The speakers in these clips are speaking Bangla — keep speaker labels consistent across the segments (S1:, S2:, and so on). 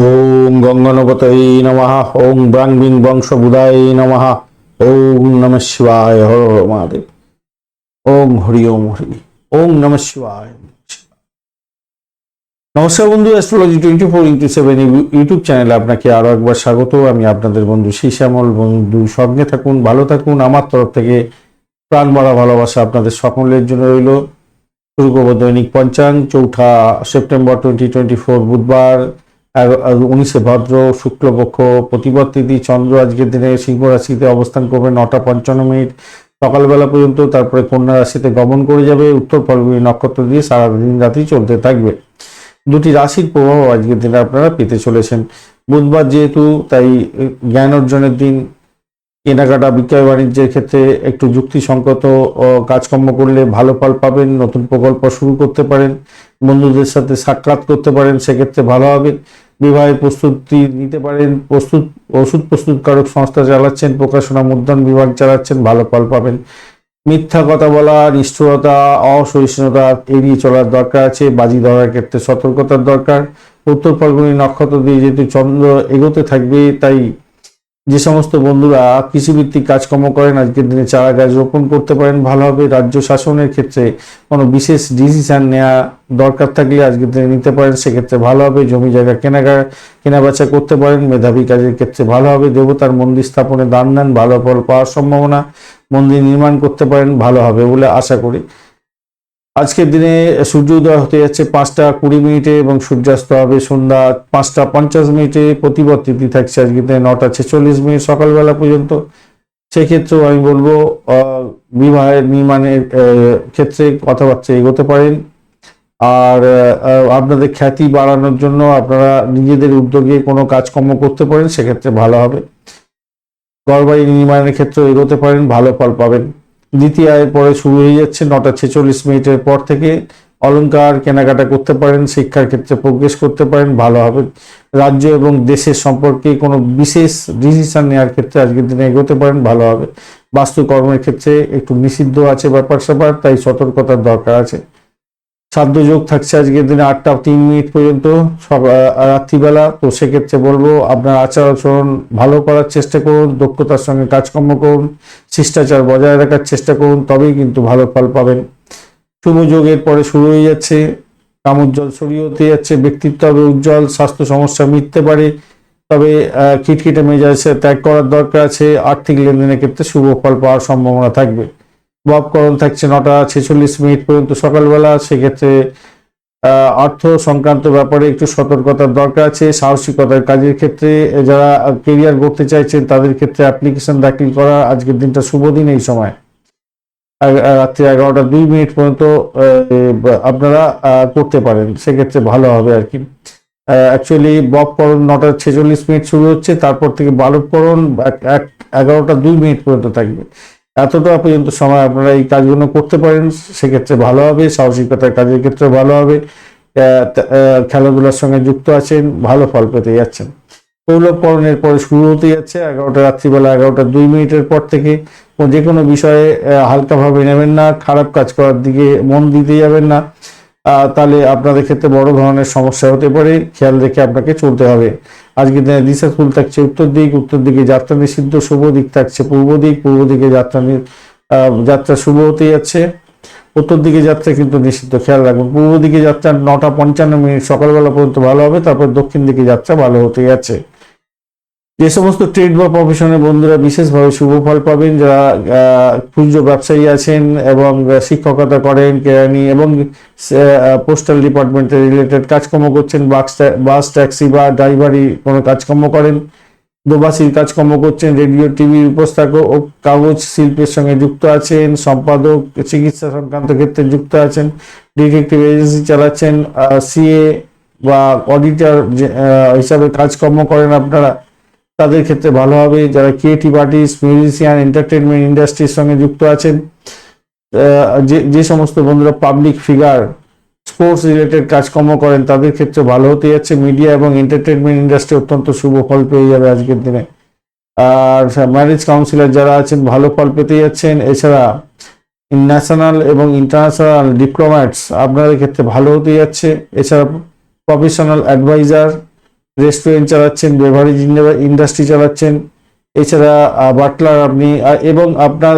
S1: ওম গঙ্গনপতৈ নমঃ ওং ব্রাং বিং বংশবুদায় নমঃ, ওম নম শিবায়, হর হর মহাদেব। ওম হরি ওম হরি, ওম নম শিবায় নমস্কার বন্ধু astrology twenty four into seven YouTube চ্যানেলে আপনাকে আরও একবার স্বাগত। আমি আপনাদের বন্ধু শ্যামল বন্ধু, সঙ্গে থাকুন, ভালো থাকুন। আমার তরফ থেকে প্রাণ ভরা ভালোবাসা আপনাদের সকলের জন্য রইল। শুরু করব দৈনিক পঞ্চাং, চৌঠা সেপ্টেম্বর টোয়েন্টি টোয়েন্টি ফোর বুধবার। উনিশে ভাদ্র, শুক্লপক্ষ, প্রতিপদ তিথি, চন্দ্র আজকের দিনে সিংহ রাশিতে অবস্থান করবে নটা পঞ্চান্ন মিনিট। সকালবেলা পর্যন্ত তারপরে কন্যা রাশিতে গমন করে যাবে। উত্তর ফলগুনি নক্ষত্র দিয়ে সারাদিন রাতি চলতে থাকবে। দুটি রাশির প্রভাব আজকের দিনে আপনারা পেতে চলেছেন। বুধবার যেহেতু, তাই জ্ঞান অর্জনের দিন। কেনাকাটা, বিক্রয় বাণিজ্যের ক্ষেত্রে একটু যুক্তিসঙ্গত কাজকর্ম করলে ভালো ফল পাবেন, নতুন প্রকল্প শুরু করতে পারেন, বন্ধুদের সাথে সাক্ষাৎ করতে পারেন, সেক্ষেত্রে ভালো হবে। বিবাহের প্রস্তুতি নিতে পারেন। প্রস্তুত, ওষুধ প্রস্তুতকারক সংস্থা চালাচ্ছেন, প্রকাশনা মুদ্রণ বিভাগ চালাচ্ছেন, ভালো ফল পাবেন। মিথ্যা কথা বলা, নিষ্ঠুরতা, অসহিষ্ণুতা এড়িয়ে চলার দরকার আছে, বাজি ধরার ক্ষেত্রে সতর্কতার দরকার। উত্তর ফাল্গুনি নক্ষত্র দিয়ে যেহেতু চন্দ্র এগোতে থাকবে, তাই যে সমস্ত বন্ধুরা কৃষিভিত্তিক কাজকর্ম করেন, আজকের দিনে চারা গাছ রোপণ করতে পারেন ভালোভাবে রাজ্য শাসনের ক্ষেত্রে কোনো বিশেষ ডিসিশান নেওয়া দরকার থাকলে আজকের দিনে নিতে পারেন। সেক্ষেত্রে ভালো হবে। জমি জায়গা কেনাকা কেনাবেচা করতে পারেন। মেধাবী কাজের ক্ষেত্রে ভালো হবে। দেবতার মন্দির স্থাপনে দান দেন। ভালো ফল পাওয়ার সম্ভাবনা। মন্দির নির্মাণ করতে পারেন। ভালো হবে বলে আশা করি। আজকের দিনে সূর্যোদয় হতে যাচ্ছে পাঁচটা কুড়ি মিনিটে এবং সূর্যাস্ত হবে সন্ধ্যা পাঁচটা পঞ্চাশ মিনিটে। প্রতিপদ তিথি থাকছে আজকের দিনে নটা ছেচল্লিশ মিনিট সকালবেলা পর্যন্ত। সেক্ষেত্রেও আমি বলব বিবাহের নির্মাণের ক্ষেত্রে কথাবার্তা এগোতে পারেন। আর আপনাদের খ্যাতি বাড়ানোর জন্য আপনারা নিজেদের উদ্যোগে কোনো কাজকর্ম করতে পারেন, সেক্ষেত্রে ভালো হবে। ঘরবাড়ি নির্মাণের ক্ষেত্রে এগোতে পারেন, ভালো ফল পাবেন। দ্বিতীয় আয়ের পরে শুরু হয়ে যাচ্ছে। নটা ছেচল্লিশ মিনিটের পর থেকে অলঙ্কার কেনাকাটা করতে পারেন, শিক্ষার ক্ষেত্রে প্রোগ্রেস করতে পারেন, ভালো হবে। রাজ্য এবং দেশের সম্পর্কে কোনো বিশেষ ডিসিশন নেওয়ার ক্ষেত্রে আজকের দিনে এগোতে পারেন, ভালো হবে। বাস্তুকর্মের ক্ষেত্রে একটু নিষিদ্ধ আছে ব্যাপার স্যাপার তাই সতর্কতার দরকার আছে। যোগ থাকছে আজকের দিনে আটটা তিন মিনিট পর্যন্ত। সব রাত্রিবেলা, তো সেক্ষেত্রে বলব আপনার আচার আচরণ ভালো করার চেষ্টা করুন, দক্ষতার সঙ্গে কাজকর্ম করুন, শিষ্টাচার বজায় রাখার চেষ্টা করুন, তবেই কিন্তু ভালো ফল পাবেন। শুভ যোগের পরে শুরু হয়ে যাচ্ছে কামোজ্জ্বল ছড়িয়ে হতে যাচ্ছে, ব্যক্তিত্ব হবে উজ্জ্বল, স্বাস্থ্য সমস্যা মিটতে পারে, তবে খিটখিটে মেজাজে ত্যাগ করার দরকার আছে, আর্থিক লেনদেনের ক্ষেত্রে শুভ ফল পাওয়ার সম্ভাবনা থাকবে। ববকরণ থাকছে নটা ছেচল্লিশ মিনিট পর্যন্ত সকালবেলা, সেক্ষেত্রে অর্থ সংক্রান্ত ব্যাপারে একটু সতর্কতার দরকার আছে, সাহসিকতার কাজের ক্ষেত্রে যারা কেরিয়ার করতে চাইছেন, তাদের ক্ষেত্রে অ্যাপ্লিকেশন দাখিল করা আজকের দিনটা শুভ দিন এই সময়। রাত্রি এগারোটা দুই মিনিট পর্যন্ত আপনারা করতে পারেন, সেক্ষেত্রে ভালো হবে আর কি। অ্যাকচুয়ালি বককরণ নটা ছেচল্লিশ মিনিট শুরু হচ্ছে, তারপর থেকে বালককরণ এক- এক, এগারোটা দুই মিনিট পর্যন্ত থাকবে। এতটা পর্যন্ত সময় আপনারা এই কাজগুলো করতে পারেন, সেক্ষেত্রে ভালো হবে, সাহসিকতার কাজের ক্ষেত্রে ভালো হবে খেলাধুলার সঙ্গে যুক্ত আছেন, ভালো ফল পেতে যাচ্ছেন। পৌলকরণের পরে শুরু হতে যাচ্ছে, এগারোটা, রাত্রিবেলা এগারোটা দুই মিনিটের পর থেকে যে কোনো বিষয়ে হালকাভাবে নেবেন না, খারাপ কাজ করার দিকে মন দিতে যাবেন না। তাহলে আপনাদের ক্ষেত্রে বড় ধরনের সমস্যা হতে পারে। খেয়াল রেখে আপনাকে চলতে হবে। আজকে দিনে দিশা ফুল থাকছে উত্তর দিক, উত্তর দিকে যাত্রা নিষিদ্ধ, শুভ দিক থাকছে পূর্ব দিক, পূর্ব দিকে যাত্রা যাত্রা শুভ হতে যাচ্ছে। উত্তর দিকে যাত্রা কিন্তু নিষিদ্ধ, খেয়াল রাখবেন। পূর্ব দিকে যাত্রা নটা পঞ্চান্ন মিনিট সকালবেলা পর্যন্ত ভালো হবে, তারপর দক্ষিণ দিকে যাত্রা ভালো হতে যাচ্ছে। যে সমস্ত ট্রেড বা প্রফেশনের বন্ধুরা বিশেষভাবে শুভ ফল পাবেন, যারা খুচরো ব্যবসায়ী আছেন এবং শিক্ষকতা করেন, কেরানি এবং পোস্টাল ডিপার্টমেন্টের রিলেটেড কাজকর্ম করছেন, বাস বাস ট্যাক্সি বা ড্রাইভারি কোনো কাজকর্ম করেন, দোবাসির কাজকর্ম করছেন রেডিও টিভির উপস্থাপক ও কাগজ শিল্পের সঙ্গে যুক্ত আছেন, সম্পাদক, চিকিৎসা সংক্রান্ত ক্ষেত্রে যুক্ত আছেন ডিটেকটিভ এজেন্সি চালাচ্ছেন সিএ বা অডিটর হিসাবে কাজকর্ম করেন আপনারা। তাদের ক্ষেত্রে ভালো হবে। যারা ক্রিয়েটিভ আর্টিস্ট মিউজিশিয়ান এন্টারটেনমেন্ট ইন্ডাস্ট্রির সঙ্গে যুক্ত আছেন যে যে সমস্ত বন্ধুরা পাবলিক ফিগার স্পোর্টস রিলেটেড কাজকর্ম করেন, তাদের ক্ষেত্রে ভালো হতে যাচ্ছে। মিডিয়া এবং এন্টারটেনমেন্ট ইন্ডাস্ট্রি অত্যন্ত শুভ ফল পেয়ে যাবে আজকের দিনে। আর ম্যারেজ কাউন্সিলর যারা আছেন, ভালো ফল পেতে যাচ্ছেন। এছাড়া ন্যাশনাল এবং ইন্টারন্যাশনাল ডিপ্লোম্যাটস আপনাদের ক্ষেত্রে ভালো হতে যাচ্ছে। এছাড়া প্রফেশনাল অ্যাডভাইজার রেস্টুরেন্ট চালাচ্ছেন বেভারেজ ইন্ডাস্ট্রি চালাচ্ছেন। এছাড়া বাটলার আপনি এবং আপনার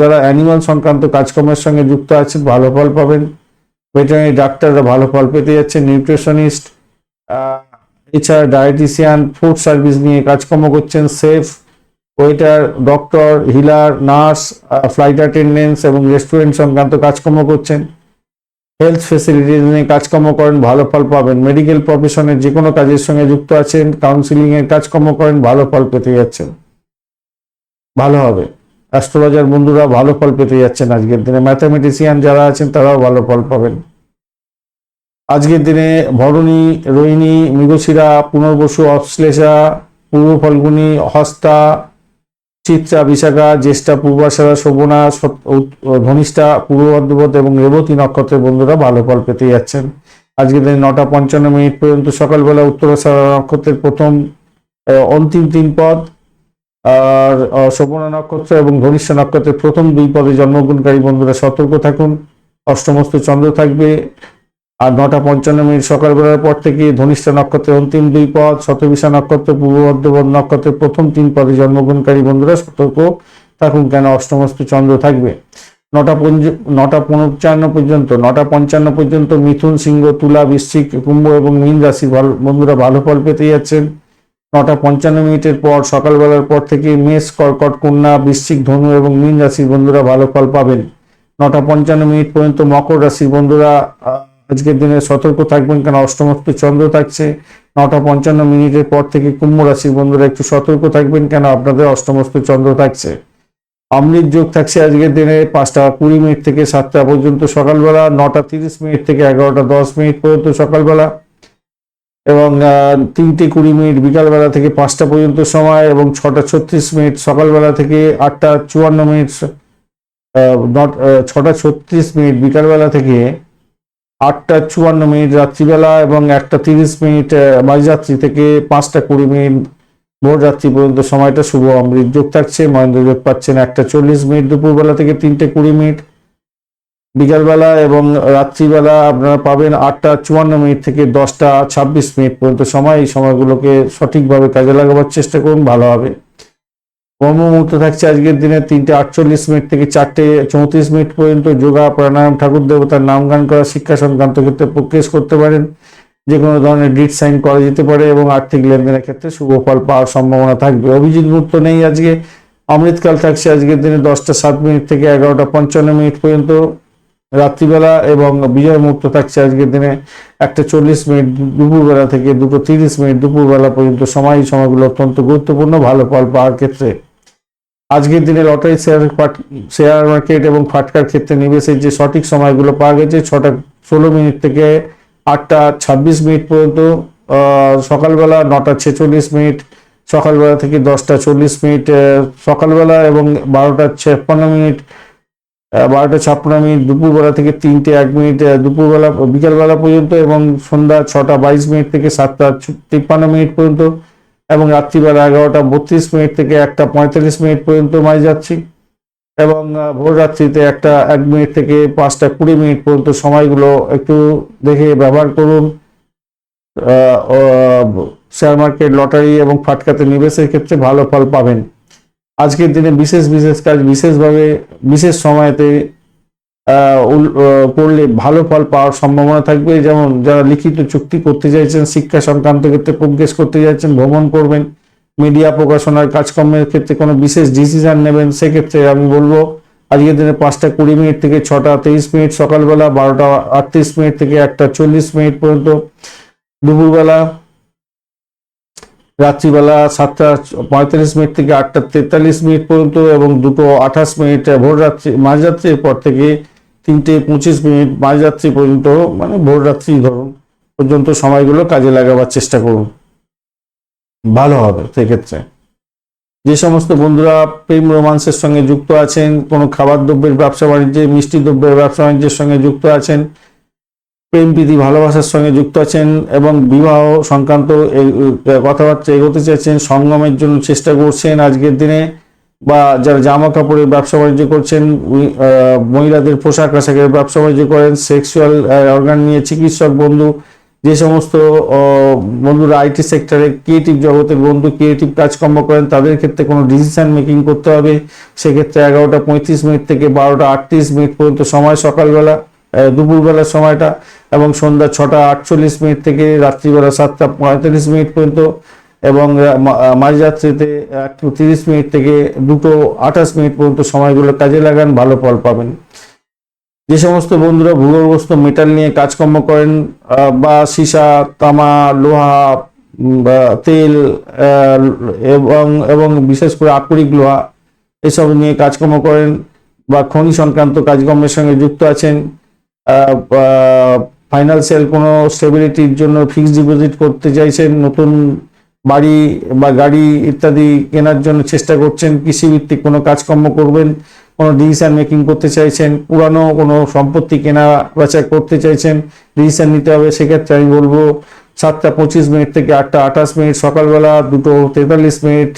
S1: যারা অ্যানিমাল সংক্রান্ত কাজকর্মের সঙ্গে যুক্ত আছেন, ভালো ফল পাবেন। ভেটেরিনারি ডাক্তাররা ভালো ফল পেতে যাচ্ছেন নিউট্রিশনিস্ট এছাড়া ডায়েটিশিয়ান ফুড সার্ভিস নিয়ে কাজকর্ম করছেন chef waiter doctor healer nurse flight attendants এবং রেস্টুরেন্ট সংক্রান্ত কাজকর্ম করছেন। হেলথ ফেসিলিটিস নিয়ে কাজকর্ম করেন, ভালো ফল পাবেন। মেডিকেল প্রফেশনের যে কোনো কাজের সঙ্গে যুক্ত আছেন কাউন্সিলিং এর কাজকর্ম করেন, ভালো ফল পেতে যাচ্ছেন। ভালো হবে। অ্যাস্ট্রোলজার বন্ধুরা, ভালো ফল পেতে যাচ্ছেন আজকের দিনে। ম্যাথামেটিশিয়ান যারা আছেন, তারাও ভালো ফল পাবেন। আজকের দিনে ভরণী, রোহিণী, মৃগশিরা, পুনর্বসু, অশ্লেষা পূর্ব ফল্গুনী হস্তা চিত্রা, বিশাখা, জ্যেষ্ঠা, পূর্বাশারা, শোভনা ধনিষ্ঠা পূর্ব বর্ধমান এবং রেবতী নক্ষত্রের বন্ধুরা ভালো ফল পেতে যাচ্ছেন। আজকের দিন নটা পঞ্চান্ন মিনিট পর্যন্ত সকালবেলা উত্তরাশারা নক্ষত্রের প্রথম অন্তিম তিন পদ, আর শোভনা নক্ষত্র এবং ধনিষ্ঠা নক্ষত্রের প্রথম দুই পদে জন্মগ্রহণকারী বন্ধুরা সতর্ক থাকুন। অষ্টমস্ত চন্দ্র থাকবে। আর নটা পঞ্চান্ন মিনিট সকালবেলার পর থেকে ধনিষ্ঠা নক্ষত্রের অন্তিম দুই পদ, শতবিশা নক্ষত্র, পূর্ব বর্ধমান নক্ষত্রের প্রথম তিন পদে জন্মগ্রহণকারী বন্ধুরা সতর্ক থাকুন কেন অষ্টমস্ত চন্দ্র থাকবে। নটা নটা পঞ্চান্ন পর্যন্ত, নটা পঞ্চান্ন পর্যন্ত মিথুন, সিংহ, তুলা, বৃশ্চিক, কুম্ভ এবং মীন রাশির ভালো, বন্ধুরা ভালো ফল পেতে যাচ্ছেন। নটা পঞ্চান্ন মিনিটের পর সকালবেলার পর থেকে মেষ, কর্কট, কন্যা, বৃশ্চিক, ধনু এবং মীন রাশির বন্ধুরা ভালো ফল পাবেন। নটা পঞ্চান্ন মিনিট পর্যন্ত মকর রাশির বন্ধুরা আজকের দিনে সতর্ক থাকবেন কেন? অষ্টমস্ত চন্দ্র থাকছে। নটা পঞ্চান্ন মিনিটের পর থেকে কুম্ভ রাশির বন্ধুরা একটু সতর্ক থাকবেন কেন? আপনাদের অষ্টমস্ত চন্দ্র থাকছে। অমৃত যোগ থাকছে আজকের দিনে পাঁচটা কুড়ি মিনিট থেকে সাতটা পর্যন্ত সকালবেলা, নটা তিরিশ মিনিট থেকে এগারোটা দশ মিনিট পর্যন্ত সকালবেলা এবং তিনটে কুড়ি মিনিট বিকালবেলা থেকে পাঁচটা পর্যন্ত সময় এবং ছটা ছত্রিশ মিনিট সকালবেলা থেকে আটটা চুয়ান্ন মিনিট ছটা ছত্রিশ মিনিট বিকালবেলা থেকে আটটা চুয়ান্ন মিনিট রাত্রিবেলা এবং একটা তিরিশ মিনিট মাঝরাত্রি থেকে পাঁচটা কুড়ি মিনিট ভোর রাত্রি পর্যন্ত সময়টা শুভ অমৃত যোগ থাকছে। মহেন্দ্র যোগ পাচ্ছেন একটা চল্লিশ মিনিট, দুপুরবেলা থেকে তিনটে কুড়ি মিনিট। বিকালবেলা এবং রাত্রিবেলা আপনারা পাবেন আটটা চুয়ান্ন মিনিট থেকে দশটা ছাব্বিশ মিনিট পর্যন্ত সময়। এই সময়গুলোকে সঠিকভাবে কাজে লাগাবার চেষ্টা করুন, ভালো হবে। ব্রহ্ম মুহূর্ত থাকছে আজকের দিনে তিনটে আটচল্লিশ মিনিট থেকে চারটে চৌত্রিশ মিনিট পর্যন্ত যোগা, প্রাণায়াম, ঠাকুর দেবতার নাম গান করা, শিক্ষা সংক্রান্ত ক্ষেত্রে প্রক্রিয়াস করতে পারেন। যে কোনো ধরনের ডিট সাইন করা যেতে পারে এবং আর্থিক লেনদেনের ক্ষেত্রে শুভ ফল পাওয়ার সম্ভাবনা থাকবে। অভিজিৎ মুহূর্ত নেই আজকে। অমৃতকাল থাকছে আজকের দিনে দশটা সাত মিনিট থেকে এগারোটা পঞ্চান্ন মিনিট পর্যন্ত। রাত্রিবেলা এবং বিজয় মুহূর্ত থাকছে আজকের দিনে একটা চল্লিশ মিনিট দুপুরবেলা থেকে দুটো তিরিশ মিনিট দুপুরবেলা পর্যন্ত। সময় সময়গুলো অত্যন্ত গুরুত্বপূর্ণ, ভালো ফল পাওয়ার ক্ষেত্রে। আজকের দিনে লটারি শেয়ার শেয়ার মার্কেট এবং ফাটকার ক্ষেত্রে নিবেশের যে সঠিক সময়গুলো পাওয়া গেছে, ছটা, ষোলো মিনিট থেকে আটটা ছাব্বিশ মিনিট পর্যন্ত সকালবেলা নটা ছেচল্লিশ মিনিট, সকালবেলা থেকে দশটা চল্লিশ মিনিট সকালবেলা এবং বারোটা ছাপ্পান্ন মিনিট বারোটা ছাপ্পান্ন মিনিট, দুপুরবেলা থেকে তিনটে এক মিনিট দুপুরবেলা, বিকালবেলা পর্যন্ত এবং সন্ধ্যা ছটা বাইশ মিনিট থেকে সাতটা তিপ্পান্ন মিনিট পর্যন্ত এবং রাত্রিবেলা এগারোটা বত্রিশ মিনিট থেকে একটা পঁয়তাল্লিশ মিনিট পর্যন্ত মাঝ যাচ্ছি। এবং ভোর রাত্রিতে একটা এক মিনিট থেকে পাঁচটা কুড়ি মিনিট পর্যন্ত সময়গুলো একটু দেখে ব্যবহার করুন। শেয়ার মার্কেট, লটারি এবং ফাটকাতে নিবেশের ক্ষেত্রে ভালো ফল পাবেন। আজকের দিনে বিশেষ বিশেষ কাজ বিশেষভাবে, বিশেষ সময়তে করলে ভালো ফল পাওয়ার সম্ভাবনা থাকবে। যেমন যারা লিখিত চুক্তি করতে চাইছেন, শিক্ষা সংক্রান্ত ক্ষেত্রে প্রজ্ঞেস করতে চাইছেন, ভ্রমণ করবেন মিডিয়া প্রকাশনার কাজকর্মের ক্ষেত্রে কোনো বিশেষ ডিসিশন নেবেন, সেক্ষেত্রে আমি বলব, আজকের দিনে পাঁচটা কুড়ি মিনিট থেকে ছটা তেইশ মিনিট, সকালবেলা বারোটা আটত্রিশ মিনিট থেকে একটা চল্লিশ মিনিট পর্যন্ত। দুপুরবেলা, রাত্রিবেলা সাতটা পঁয়তাল্লিশ মিনিট থেকে আটটা তেতাল্লিশ মিনিট পর্যন্ত এবং দুটো আঠাশ মিনিট ভোর রাত্রি মাঝরাত্রির পর থেকে তিনটে পঁচিশ মিনিট মাঝরাত্রি পর্যন্ত মানে ভোর রাত্রি ধরুন, পর্যন্ত সময়গুলো কাজে লাগাবার চেষ্টা করুন। ভালো হবে সেক্ষেত্রে। যে সমস্ত বন্ধুরা প্রেম রোমান্সের সঙ্গে যুক্ত আছেন, কোনো খাবার দ্রব্যের ব্যবসা বাণিজ্যে, মিষ্টি দ্রব্যের ব্যবসা বাণিজ্যের সঙ্গে যুক্ত আছেন, প্রেম প্রীতি ভালোবাসার সঙ্গে যুক্ত আছেন এবং বিবাহ সংক্রান্ত কথাবার্তা এগোতে চাইছেন, সঙ্গমের জন্য চেষ্টা করছেন আজকের দিনে বা যারা জামা কাপড়ের ব্যবসা বাণিজ্য করছেন মহিলাদের পোশাক আশাকের ব্যবসা বাণিজ্য করেন সেক্সুয়াল অর্গান নিয়ে চিকিৎসক বন্ধু, যে সমস্ত বন্ধুরা আইটি সেক্টরে ক্রিয়েটিভ জগতের বন্ধু ক্রিয়েটিভ কাজকর্ম করেন, তাদের ক্ষেত্রে কোনো ডিসিশন মেকিং করতে হবে। সেক্ষেত্রে এগারোটা পঁয়ত্রিশ মিনিট থেকে বারোটা আটত্রিশ মিনিট পর্যন্ত সময় সকালবেলা দুপুরবেলার সময়টা এবং সন্ধ্যা ছটা আটচল্লিশ মিনিট থেকে রাত্রিবেলা সাতটা পঁয়তাল্লিশ মিনিট পর্যন্ত এবং মাঝরাত্রিতে একটু তিরিশ মিনিট থেকে দুটো আঠাশ মিনিট পর্যন্ত সময়গুলো কাজে লাগান, ভালো ফল পাবেন। যে সমস্ত বন্ধুরা ভূগর্ভস্থ মেটাল নিয়ে কাজকর্ম করেন বা সীসা, তামা, লোহা তেল এবং এবং বিশেষ করে আকরিক লোহা, এসব নিয়ে কাজকর্ম করেন, বা খনি সংক্রান্ত কাজকর্মের সঙ্গে যুক্ত আছেন ফাইন্যান্সিয়াল কোনো স্টেবিলিটির জন্য ফিক্সড ডিপোজিট করতে চাইছেন, নতুন বাড়ি বা গাড়ি ইত্যাদি কেনার জন্য চেষ্টা করছেন, কৃষিভিত্তিক কোনো কাজকর্ম করবেন, কোনো ডিসিশন মেকিং করতে চাইছেন, পুরানো কোনো সম্পত্তি কেনা বেচা করতে চাইছেন ডিসিশন নিতে হবে, সেক্ষেত্রে আমি বলব সাতটা পঁচিশ মিনিট থেকে আটটা আঠাশ মিনিট, সকালবেলা দুটো তেতাল্লিশ মিনিট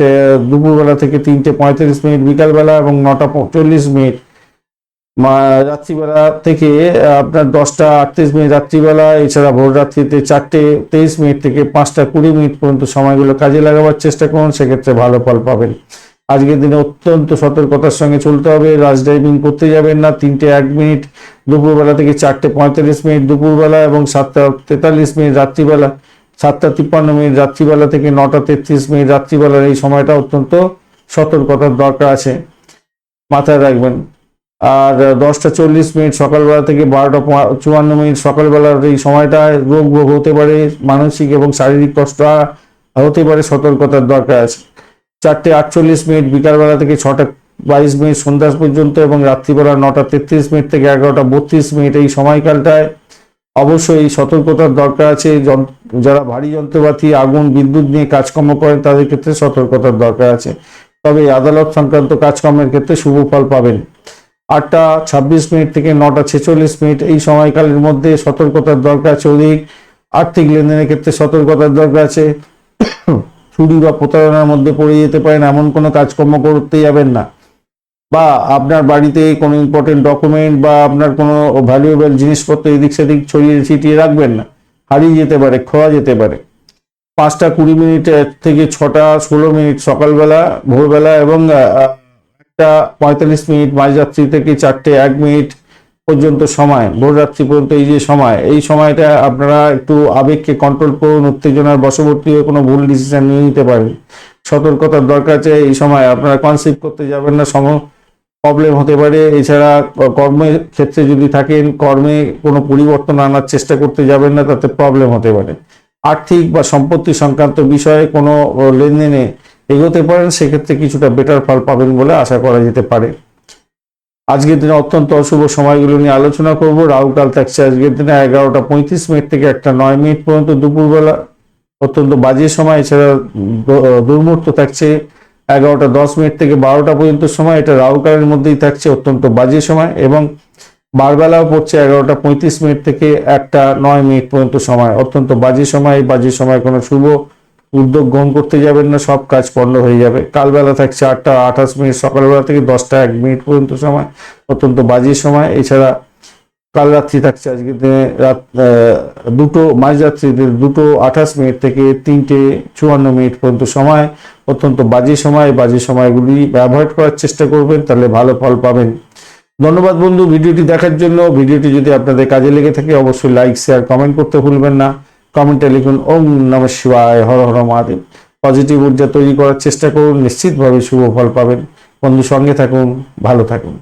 S1: দুপুরবেলা থেকে তিনটে পঁয়তাল্লিশ মিনিট, বিকালবেলা এবং নটা চল্লিশ মিনিট রাত্রিবেলা থেকে আপনার দশটা আটত্রিশ মিনিট রাত্রিবেলা, এছাড়া ভোর রাত্রিতে চারটে তেইশ মিনিট থেকে পাঁচটা কুড়ি মিনিট পর্যন্ত সময়গুলো কাজে লাগাবার চেষ্টা করুন, সেক্ষেত্রে ভালো ফল পাবেন। আজকের দিনে অত্যন্ত সতর্কতার সঙ্গে চলতে হবে রাজ ড্রাইভিং করতে যাবেন না, তিনটে এক মিনিট, দুপুরবেলা থেকে চারটে পঁয়তাল্লিশ মিনিট দুপুরবেলা এবং সাতটা তেতাল্লিশ মিনিট রাত্রিবেলা, সাতটা তিপ্পান্ন মিনিট রাত্রিবেলা থেকে নটা তেত্রিশ মিনিট রাত্রিবেলার এই সময়টা অত্যন্ত সতর্কতার দরকার আছে। মাথায় রাখবেন। আর দশটা চল্লিশ মিনিট সকালবেলা থেকে বারোটা চুয়ান্ন মিনিট সকালবেলার এই সময়টায় রোগ ভোগ হতে পারে, মানসিক এবং শারীরিক কষ্ট হতে পারে, সতর্কতার দরকার আছে। চারটে আটচল্লিশ মিনিট বিকালবেলা থেকে ছটা বাইশ মিনিট সন্ধ্যা পর্যন্ত এবং রাত্রিবেলা নটা তেত্রিশ মিনিট থেকে এগারোটা বত্রিশ মিনিট এই সময়কালটায় অবশ্যই সতর্কতার দরকার আছে। যারা ভারী যন্ত্রপাতি, আগুন, বিদ্যুৎ নিয়ে কাজকর্ম করেন তাদের ক্ষেত্রে সতর্কতার দরকার আছে। তবে আদালত সংক্রান্ত কাজকর্মের ক্ষেত্রে শুভ ফল পাবেন। আটটা ছাব্বিশ মিনিট থেকে নটা ছেচল্লিশ মিনিট এই সময়কালের মধ্যে সতর্কতার দরকার আছে অধিক। আর্থিক লেনদেনের ক্ষেত্রে সতর্কতার দরকার আছে। চুরি বা প্রতারণার মধ্যে পড়ে যেতে পারেন, এমন কোনো কাজকর্ম করতে যাবেন না। বা আপনার বাড়িতে কোনো ইম্পর্টেন্ট ডকুমেন্ট বা আপনার কোনো ভ্যালুয়েবল জিনিসপত্র এদিক সেদিক ছড়িয়ে ছিটিয়ে রাখবেন না। হারিয়ে যেতে পারে, খোয়া যেতে পারে। পাঁচটা কুড়ি মিনিট থেকে ছটা ষোলো মিনিট সকালবেলা, ভোরবেলা এবং একটা পঁয়তাল্লিশ মিনিট মাঝরাত্রি থেকে চারটে এক মিনিট পর্যন্ত সময় ভোররাত্রি পর্যন্ত এই যে সময়, এই সময়টা আপনারা একটু আবেগকে কন্ট্রোল করুন, উত্তেজনার বশবর্তী হয়ে কোনো ভুল ডিসিশন নিয়ে নিতে পারেন। সতর্কতার দরকার আছে এই সময় আপনারা কনসিভ করতে যাবেন না, সম প্রবলেম হতে পারে। এছাড়া কর্মের ক্ষেত্রে যদি থাকেন, কর্মে কোনো পরিবর্তন আনার চেষ্টা করতে যাবেন না, তাতে প্রবলেম হতে পারে। আর্থিক বা সম্পত্তি সংক্রান্ত বিষয়ে কোনো লেনদেনে এগোতে পারেন, সেক্ষেত্রে কিছুটা বেটার ফল পাবেন বলে আশা করা যেতে পারে। আজকের দিনে অত্যন্ত অশুভ সময়গুলো নিয়ে আলোচনা করব। রাহুকাল থাকছে আজকের দিনে এগারোটা পঁয়ত্রিশ মিনিট থেকে একটা নয় মিনিট পর্যন্ত দুপুরবেলা। অত্যন্ত বাজে সময়, এছাড়া দ- দুর্মুহূর্ত থাকছে এগারোটা দশ মিনিট থেকে বারোটা পর্যন্ত সময়। এটা রাহুকালের মধ্যেই থাকছে অত্যন্ত বাজে সময় এবং বারবেলাও পড়ছে এগারোটা পঁয়ত্রিশ মিনিট থেকে একটা নয় মিনিট পর্যন্ত সময়। অত্যন্ত বাজে সময় বাজে সময় কোনো শুভ উদ্যোগ গ্রহণ করতে যাবেন না, সব কাজ পণ্ড হয়ে যাবে। কালবেলা থাকছে আটটা আঠাশ মিনিট, সকালবেলা থেকে দশটা এক মিনিট পর্যন্ত সময়, অত্যন্ত বাজে সময়। এছাড়া কাল রাত্রি থাকছে আজকের দিনে, রাত দুটো মাঝরাত্রিতে দুটো আঠাশ মিনিট থেকে তিনটে চুয়ান্ন মিনিট পর্যন্ত সময়, অত্যন্ত বাজে সময়। বাজে সময়গুলি অ্যাভয়েড করার চেষ্টা করবেন, তাহলে ভালো ফল পাবেন। ধন্যবাদ বন্ধু, ভিডিওটি দেখার জন্য। ভিডিওটি যদি আপনাদের কাজে লেগে থাকে, অবশ্যই লাইক শেয়ার কমেন্ট করতে ভুলবেন না। কমেন্টে লিখুন, ওম নম শিবায়, হর হর মহাদেব। পজিটিভ ঊর্জা তৈরি করার চেষ্টা করুন, নিশ্চিতভাবে শুভ ফল পাবেন। বন্ধু সঙ্গে থাকুন, ভালো থাকুন।